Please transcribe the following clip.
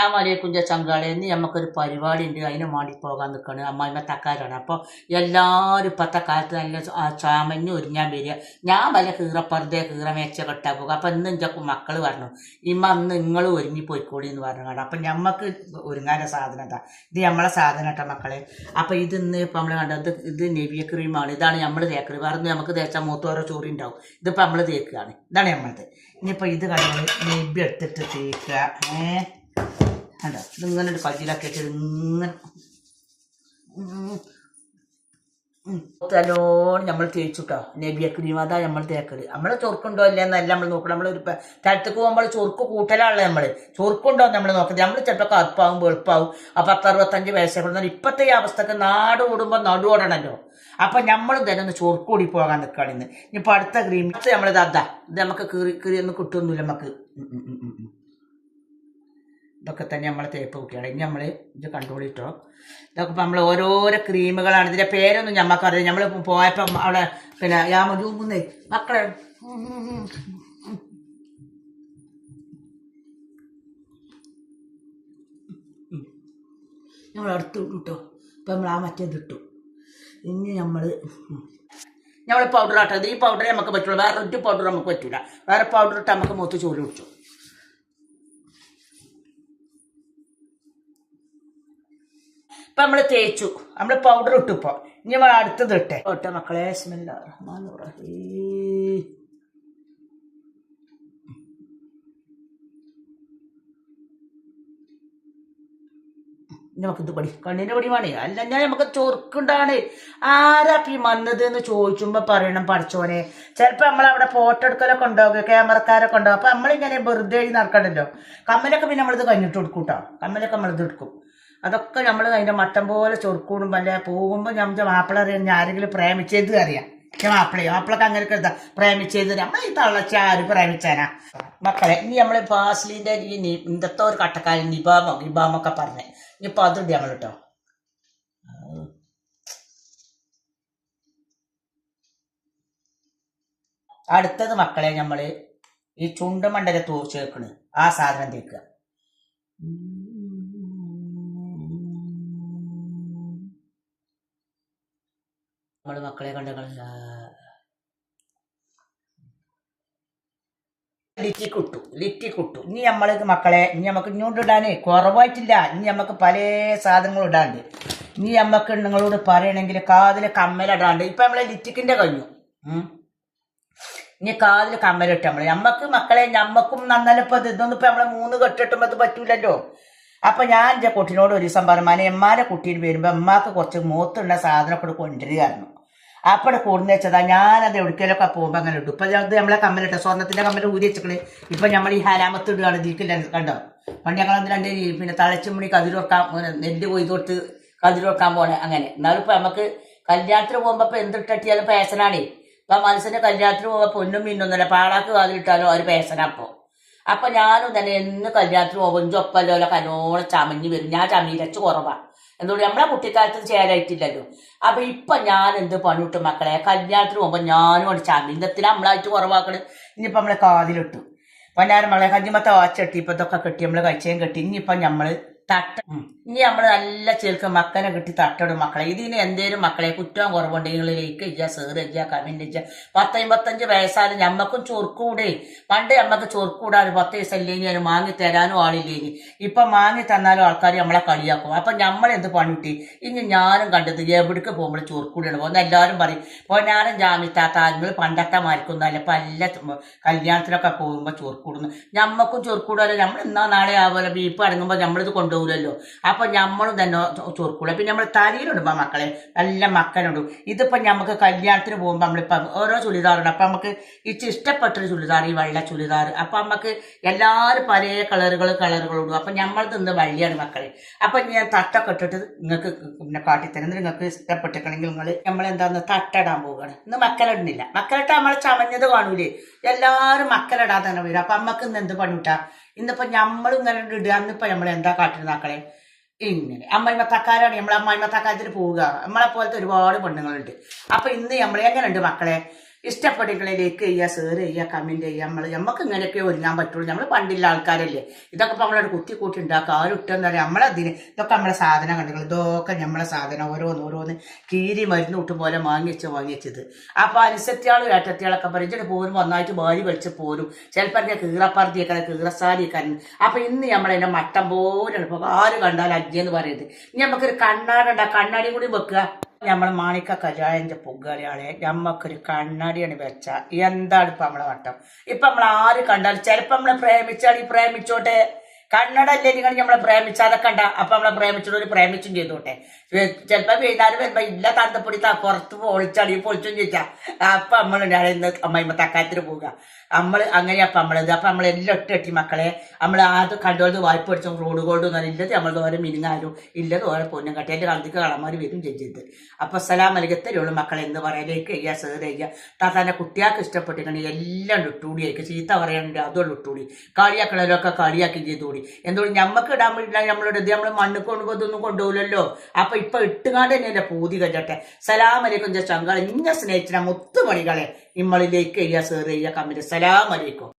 അസ്സലാമലൈക്കും ചങ്കാളെ ഇന്ന് നമുക്കൊരു പരിപാടി ഉണ്ട് അതിന് മാടി പോകാൻ നിൽക്കണ് അമ്മായിമ്മ തക്കാരാണ്. അപ്പോൾ എല്ലാവരും ഇപ്പോഴത്തെ കാലത്ത് നല്ല ചാമഞ്ഞ് ഒരുങ്ങാൻ വരിക. ഞാൻ വല്ല കീറപ്പറുതെ കീറമേച്ച കെട്ടാൻ പോകുക അപ്പം ഇന്ന് എന്റെ മക്കൾ പറഞ്ഞു ഇമ്മ അന്ന് നിങ്ങൾ ഒരുങ്ങി പോയിക്കോളി എന്ന് പറഞ്ഞു കാണാം അപ്പം ഞമ്മക്ക് ഒരുങ്ങാന്റെ സാധനം ഇതാ. ഇത് നമ്മളെ സാധനം കേട്ടോ മക്കളെ. അപ്പം ഇത് ഇന്ന് ഇപ്പം നമ്മൾ കണ്ടത് ഇത് നെവിയ ക്രീമാണ്. ഇതാണ് നമ്മൾ തേക്കൽ വേറെ നമുക്ക് തേച്ചാൽ മൂത്തോരോ ചോറി ഉണ്ടാവും ഇതിപ്പോൾ നമ്മൾ തേക്കുകയാണ് ഇതാണ് നമ്മളത് ഇനിയിപ്പോൾ ഇത് കണ്ടത് നെബി എടുത്തിട്ട് തേക്കുക ഏഹ് കണ്ടോ? ഇതിങ്ങനെ ഒരു വെച്ചിട്ട് ഇങ്ങനെ നല്ലോണം നമ്മൾ തേച്ചുട്ടോ. നബിയ ക്രീം അതാ നമ്മൾ തേക്കൽ. നമ്മളെ ചൊറുക്കുണ്ടോ ഇല്ല എന്നല്ല നമ്മൾ നോക്കണം നമ്മൾ ഒരു സ്ഥലത്തേക്ക് പോകുമ്പോൾ ചൊറുക്ക് കൂട്ടലാണല്ലോ നമ്മൾ ചൊറുക്കുണ്ടോ നമ്മൾ നോക്കുന്നത് നമ്മൾ ചിലപ്പോൾ കറുപ്പാവും വെളുപ്പാവും. ആ പത്തറുപത്തഞ്ച് കൊടുത്താൽ ഇപ്പോഴത്തെ ഈ അവസ്ഥക്ക് നാട് ഓടുമ്പോൾ നടുവോടണല്ലോ അപ്പം നമ്മൾ തന്നെ ഒന്ന് ചൊറുക്കൂടി പോകാൻ നിൽക്കുകയാണ് ഇന്ന്. ഇനിയിപ്പോൾ അടുത്ത ക്രീം നമ്മൾ അതാ ഇത് നമുക്ക് കീറി കീറി ഒന്നും കിട്ടുമൊന്നുമില്ല നമുക്ക്. ഇതൊക്കെ തന്നെ നമ്മൾ തേപ്പ് കുട്ടിയാണ് ഇനി നമ്മൾ ഇത് കണ്ടുപിടിട്ടോ. ഇതൊക്കെ ഇപ്പം നമ്മൾ ഓരോരോ ക്രീമുകളാണ് ഇതിന്റെ പേരൊന്നും ഞമ്മക്കറിയാം നമ്മൾ പോയപ്പം അവിടെ പിന്നെ യാമജൂമുന്നേ മക്കളെ. നമ്മൾ അടുത്ത് കിട്ടോ ഇപ്പം നമ്മൾ ആ മറ്റേത് ഇട്ടു. ഇനി നമ്മൾ നമ്മൾ പൗഡർ ആട്ടോ. ഇത് ഈ പൗഡറേ നമുക്ക് പറ്റുള്ളൂ. വേറെ ഒരു പൗഡർ നമുക്ക് പറ്റില്ല വേറെ പൗഡർ ഇട്ട് നമുക്ക് മൂത്ത് ചോറ് കുടിച്ചു ഇപ്പൊ നമ്മൾ തേച്ചു. നമ്മൾ പൗഡർ ഇട്ടു ഇപ്പൊ. ഇനി നമ്മൾ അടുത്തത് ഇട്ടെ. ഓട്ടെ മക്കളെ. റഹീം. നമുക്ക് ഇത് പടി കണ്ണിന്റെ പടി വേണേ അല്ല ഞാൻ നമുക്ക് ചൊറുക്കുണ്ടാണ്. ആരാ ഈ വന്നത് എന്ന് ചോദിച്ചുമ്പോ പറയണം പഠിച്ചോനെ ചിലപ്പോ നമ്മളവിടെ ഫോട്ടോ എടുക്കലൊക്കെ ഉണ്ടാവുക ക്യാമറക്കാരൊക്കെ ഉണ്ടാവും അപ്പൊ നമ്മളിങ്ങനെ വെറുതെ നടക്കണ്ടല്ലോ. കമ്മലൊക്കെ പിന്നെ നമ്മളിത് കഴിഞ്ഞിട്ട് കൊടുക്കൂട്ടോ. കേട്ടോ കമ്മലൊക്കെ നമ്മളിത് എടുക്കും. അതൊക്കെ നമ്മൾ അതിന്റെ മട്ടം പോലെ ചൊറുക്കൂടും വല്ല പോകുമ്പോൾ നമ്മുടെ മാപ്പിള അറിയാം ഞാൻ ആരെങ്കിലും പ്രേമിച്ചത് അറിയാം. എനിക്ക് മാപ്പിളയോ മാപ്പിളക്ക് അങ്ങനെ കരുതാം പ്രേമിച്ചത് നമ്മൾ ഈ തള്ളച്ച ആര് പ്രേമിച്ചാനാ? മക്കളെ ഇനി നമ്മൾ ഫാസ്ലിന്റെ ഈ ഇന്നത്തെ ഒരു കട്ടക്കാരൻ നിബാമോ നിബാമൊക്കെ പറഞ്ഞേ. ഇനിയിപ്പോൾ അതുണ്ട് നമ്മൾ കേട്ടോ അടുത്തത് മക്കളെ നമ്മൾ ഈ ചുണ്ടുമണ്ടല തൂ വെക്കണ്. ആ സാധനം തേക്കുക. നമ്മൾ മക്കളെ കണ്ട ലിറ്റി കുട്ടു ലിറ്റി കുട്ടു. ഇനി നമ്മളെ മക്കളെ ഇനി നമുക്ക് ഇങ്ങോട്ട് ഇടാനേ കുറവായിട്ടില്ല. ഇനി നമുക്ക് പല സാധനങ്ങളും ഇടാണ്ട്. ഇനി നമുക്ക് നിങ്ങളോട് പറയണമെങ്കിൽ കാതിൽ കമ്മലിടാണ്ട് ഇപ്പൊ നമ്മളെ ലിറ്റിക്കിന്റെ കഴിഞ്ഞു. ഇനി കാതിൽ കമ്മലിട്ട് നമ്മൾ നമ്മക്ക് മക്കളെ നമ്മക്കും നന്നലപ്പോ ഇത് ഇതൊന്നും ഇപ്പൊ നമ്മളെ മൂന്ന് കെട്ടിട്ടുമ്പോ അത് പറ്റൂലല്ലോ. അപ്പൊ ഞാൻ എന്റെ കുട്ടിനോട് ഒരു ദിവസം പറഞ്ഞു മാനെ എമ്മാരെ കുട്ടിയിൽ വരുമ്പോ എമ്മാക്ക് കുറച്ച് മൂത്തുള്ള സാധനം കൂടെ കൊണ്ടുവരികയായിരുന്നു. അപ്പോൾ കൂടുന്ന വെച്ചതാ. ഞാനത് എവിടേക്കലൊക്കെ പോകുമ്പോൾ അങ്ങനെ ഇട്ടു ഇപ്പൊ അത് നമ്മളെ കമ്മലിട്ടോ സ്വർണത്തിന്റെ കമ്മൽ ഊരി വെച്ചിട്ട് ഇപ്പൊ നമ്മൾ ഈ ഹരാമത്ത് ഇടുകയാണ് ഇതിക്കില്ല കണ്ടോ? പണ്ട് ഞങ്ങൾ രണ്ട് പിന്നെ തളച്ചുമണി കതിരൊക്കാൻ നെല്ല് കൊയ്ത് കൊടുത്ത് കതിരൊക്കാൻ പോണെ അങ്ങനെ. എന്നാലും ഇപ്പൊ നമുക്ക് കല്യാണത്തിന് പോകുമ്പോ ഇപ്പൊ എന്തിട്ടിയാലും പേസനാണേ ഇപ്പൊ മനസ്സിന്റെ കല്യാണത്തിന് പോകുമ്പോ പൊന്നും മിന്നൊന്നുമല്ല പാടാക്ക് കാതിലിട്ടാലോ ഒരു പേസന അപ്പൊ അപ്പൊ ഞാനും തന്നെ എന്ന് കല്യാണത്തിന് പോകുമ്പോൾ ഒപ്പല്ലോ കനോളം ചമഞ്ഞ് വരും. ഞാൻ ചമീരച്ച് കുറവാ. എന്തുകൊണ്ട് നമ്മളെ കുട്ടിക്കാലത്ത് ചേരായിട്ടില്ലല്ലോ അപ്പൊ ഇപ്പൊ ഞാൻ എന്ത് പണിട്ടു മക്കളെ? കല്യാണത്തിന് പോകുമ്പോ ഞാനും അവിടെ ഇന്നത്തിന് നമ്മളായിട്ട് കുറവാക്കണ്. ഇനിയിപ്പൊ നമ്മളെ കാതിലിട്ടു. പണ്ടാരം മകളെ കഞ്ഞിമത്തെ വാച്ചെട്ടി ഇപ്പൊ ഇതൊക്കെ കെട്ടി നമ്മൾ കഴിച്ചേം കെട്ടി. ഇനിയിപ്പൊ നമ്മൾ തട്ട. ഇനി നമ്മൾ നല്ല ചേർക്ക് മക്കനെ കിട്ടി തട്ടടും മക്കളെ. ഇതിന് എന്തേലും മക്കളെ കുറ്റവും കുറവുണ്ടെങ്കിൽ ലൈക്ക് സേറ് ഇജ്ജ കമന്റ് ഇജ്ജ പത്തമ്പത്തഞ്ച് വയസ്സായാലും ഞമ്മക്കും ചൊറുക്കൂടെ. പണ്ട് ഞമ്മക്ക് ചൊറുക്കൂടാതെ പത്ത് വയസ്സല്ലെങ്കിൽ അതിന് മാങ്ങി തരാനും ആളില്ലേനി. ഇപ്പൊ മാങ്ങി തന്നാലും ആൾക്കാർ നമ്മളെ കളിയാക്കും. അപ്പൊ നമ്മൾ എന്ത് പണിട്ടി? ഇനി ഞാനും കണ്ടത് എവിടേക്ക് പോകുമ്പോൾ ചൊറുക്കൂടിയാണ് പോകുന്നത്. എല്ലാവരും പറയും പൊന്നാനും ജാമ്യത്താത്ത ആരും പണ്ടത്തെ മാരിക്കൊന്നല്ല ഇപ്പൊ എല്ലാ കല്യാണത്തിനൊക്കെ പോകുമ്പോൾ ചൊറുക്കൂടുന്നു. ഞമ്മക്കും ചൊറുക്കൂടാലോ. നമ്മൾ എന്നാ നാളെ ആവുമല്ലോ ബീപ്പ് അടങ്ങുമ്പോൾ നമ്മളിത് കൊണ്ടുപോകില്ലല്ലോ അപ്പൊ നമ്മളും തന്നെ ചൊറുക്കൂടും പിന്നെ നമ്മൾ തലയിലിടുമ്പോ മക്കളെ. നല്ല മക്കനുണ്ട്. ഇതിപ്പോ നമുക്ക് കല്യാണത്തിന് പോകുമ്പോൾ നമ്മളിപ്പം ഓരോ ചുരിദാറുണ്ട്. അപ്പൊ നമുക്ക് ഇച്ചിരി ഇഷ്ടപ്പെട്ടൊരു ചുരിദാർ ഈ വെള്ള ചുരിദാർ. അപ്പൊ നമുക്ക് എല്ലാവരും പല കളറുകൾ കളറുകളുണ്ട് അപ്പൊ നമ്മൾ തിന്ന് വള്ളിയാണ് മക്കളെ. അപ്പൊ ഞാൻ തട്ടൊക്കെ ഇട്ടിട്ട് നിങ്ങൾക്ക് പിന്നെ കാട്ടിത്തരുന്നത് നിങ്ങൾക്ക് ഇഷ്ടപ്പെട്ടിട്ടുണ്ടെങ്കിൽ നിങ്ങൾ നമ്മൾ എന്താന്ന് തട്ടിടാൻ പോവുകയാണ് ഇന്ന് മക്കളിടുന്നില്ല മക്കളിട്ട് നമ്മൾ ചമഞ്ഞത് കാണൂലേ. എല്ലാവരും മക്കളിടാൻ തന്നെ വരും. അപ്പൊ അമ്മയ്ക്ക് ഇന്ന് എന്ത് പണിട്ടാ ഇന്നിപ്പോ നമ്മൾ ഇങ്ങനെ ഇടുക അന്നിപ്പോ നമ്മൾ എന്താ കാട്ടിരുന്ന മക്കളെ? ഇങ്ങനെ. അമ്മായിമ്മ തക്കാരാണ് നമ്മൾ അമ്മായിമ്മ തക്കാരത്തിൽ പോവുക. നമ്മളെ പോലത്തെ ഒരുപാട് പെണ്ണുങ്ങളുണ്ട്. അപ്പൊ ഇന്ന് നമ്മൾ എങ്ങനെയുണ്ട് മക്കളെ? ഇഷ്ടപ്പെട്ടെങ്കിൽ ലൈക്ക് ചെയ്യുക ഷെയർ ചെയ്യുക കമന്റ് ചെയ്യുക. നമ്മൾ നമുക്ക് ഇങ്ങനെയൊക്കെ ഒരുങ്ങാൻ പറ്റുള്ളൂ. നമ്മൾ പണ്ടില്ല ആൾക്കാരല്ലേ. ഇതൊക്കെ ഇപ്പോൾ നമ്മളൊരു കുത്തി കൂട്ടി ഉണ്ടാക്കുക ആരും ഇട്ടെന്ന് പറയാം നമ്മളതിന് ഇതൊക്കെ നമ്മളെ സാധനം കണ്ടുകൾ ഇതൊക്കെ നമ്മളെ സാധനം ഓരോന്ന് ഓരോന്ന് കീരി മരുന്ന് കൂട്ടും പോലെ വാങ്ങിച്ച് വാങ്ങിച്ചത് അപ്പോൾ അനുസരിച്ചാളും ഏട്ടത്തിയാളൊക്കെ പറഞ്ഞിട്ട് പോരും ഒന്നായിട്ട് വാരി വലിച്ച് പോരും. ചിലപ്പോൾ എനിക്ക് കീറപ്പറത്തിയൊക്കെ കീറസാരിയൊക്കെ അപ്പോൾ ഇന്ന് നമ്മളതിനെ മട്ടം പോലെ ആര് കണ്ടാലും അജ്ജെന്ന് പറയുന്നത് ഇനി നമുക്കൊരു കണ്ണാടി ഉണ്ടാകും കണ്ണാടി കൂടി വെക്കുക. നമ്മൾ മാണിക്ക കജായന്റെ പൊങ്കാളിയാളെ നമ്മക്കൊരു കണ്ണാടിയാണ് വെച്ച. എന്താണ് ഇപ്പൊ നമ്മളെ വട്ടം? ഇപ്പൊ നമ്മൾ ആര് കണ്ടാൽ ചിലപ്പോ നമ്മളെ പ്രേമിച്ചാൽ ഈ പ്രേമിച്ചോട്ടെ. കണ്ണടല്ലേ നിങ്ങൾ നമ്മളെ പ്രേമിച്ചാതെ കണ്ട അപ്പൊ നമ്മളെ പ്രേമിച്ചോട് പ്രേമിച്ചും ചെയ്തോട്ടെ. ചിലപ്പോ വൈകുന്നേരം വരുമ്പോ ഇല്ല തന്തപ്പൊടി പുറത്ത് പൊളിച്ചാടി പൊളിച്ചും ചോദിച്ചാ അപ്പൊ നമ്മൾ ഇന്ന് അമ്മയമ്മ തക്കാത്തിന് പോവുക. നമ്മൾ അങ്ങനെ അപ്പൊ നമ്മളത് അപ്പൊ നമ്മളെല്ലാം ഒറ്റ എട്ടി മക്കളെ. നമ്മൾ ആദ്യം കണ്ടോളത് വായ്പ അടിച്ചും റോഡ് ഗോൾഡ് ഒന്നും ഇല്ലത് നമ്മൾ ഓരോ മിനിങ്ങാരും ഇല്ലത് ഓരോ പൊന്നും കട്ടി. എന്റെ കളത്തിക്ക് കളമാര് വരും ചെയ്തത് അപ്പൊ സലാം അലികത്തരുള്ളൂ മക്കളെ. എന്ന് പറയാനേക്ക് ചെയ്യാ സേർ ചെയ്യാ താത്താന്റെ കുട്ടിയാൾക്ക് ഇഷ്ടപ്പെട്ടിട്ടുണ്ട്. എല്ലാം ഇട്ടുകൂടി ആയിരിക്കും ചീത്ത പറയാനുണ്ട്. അതുള്ള ഇട്ടുകൂടി കാളിയാക്കി കളിയാക്കി ചെയ്തുകൂടി എന്തുകൊണ്ട് ഞമ്മക്ക് ഇടാൻ വേണ്ടി നമ്മളെടുത്ത് നമ്മൾ മണ്ണ് കൊണ്ടുപോ ഇതൊന്നും കൊണ്ടുപോകില്ലല്ലോ അപ്പൊ ഇപ്പൊ ഇട്ടുകാണ്ട് തന്നെ എന്റെ പൂതി കഴിഞ്ഞട്ടെ സലാം അലൈക്കും ചങ്കാളെ ഇങ്ങനെ സ്നേഹിച്ചിന മുത്തുമണികളെ ഇമ്മളിലേക്ക് എഴുതിയ സേർ ചെയ്യാ കമ്മിറ്റ്. സലാം അലൈക്കും.